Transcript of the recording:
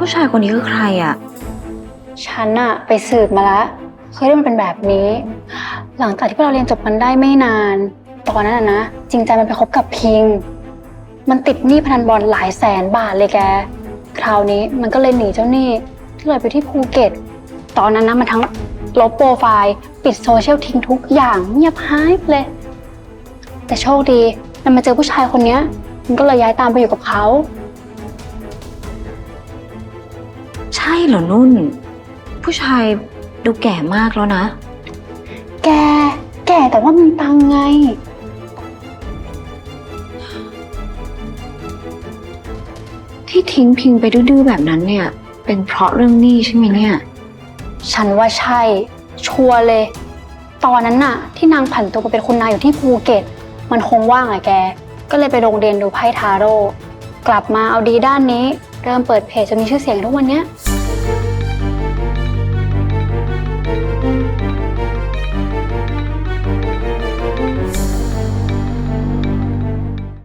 ผู้ชายคนนี้คือใครอะฉันอะไปสืบมาแล้วเคยได้มันเป็นแบบนี้ หลังจากที่พวกเราเรียนจบกันได้ไม่นาน ตอนนั้นอะนะ จริงใจมันไปคบกับพิง มันติดหนี้พนันบอลหลายแสนบาทเลยแก คราวนี้มันก็เลยหนีเจ้าหนี้เลยไปที่ภูเก็ต ตอนนั้นนะมันทั้งลบโปรไฟล์ปิดโซเชียลทิ้งทุกอย่างเงียบหายไปเลย แต่โชคดีมันมาเจอผู้ชายคนเนี้ย มันก็เลยย้ายตามไปอยู่กับเขา ใช่เหรอนุ่น ผู้ชายดูแก่มากแล้วนะ แก แกแต่ว่ามีตังค์ไง ที่ทิ้งพิงไปดื้อๆแบบนั้นเนี่ย เป็นเพราะเรื่องหนี้ใช่ไหมเนี่ย ฉันว่าใช่ ชัวร์เลย ตอนนั้นน่ะ ที่นางผันตัวไปเป็นคุณนายอยู่ที่ภูเก็ต มันคงว่างอะแก ก็เลยไปโรงเรียนดูไพ่ทาโร่กลับมาเอาดีด้านนี้ เริ่มเปิดเพจจนมีชื่อเสียงทุกวันเนี้ย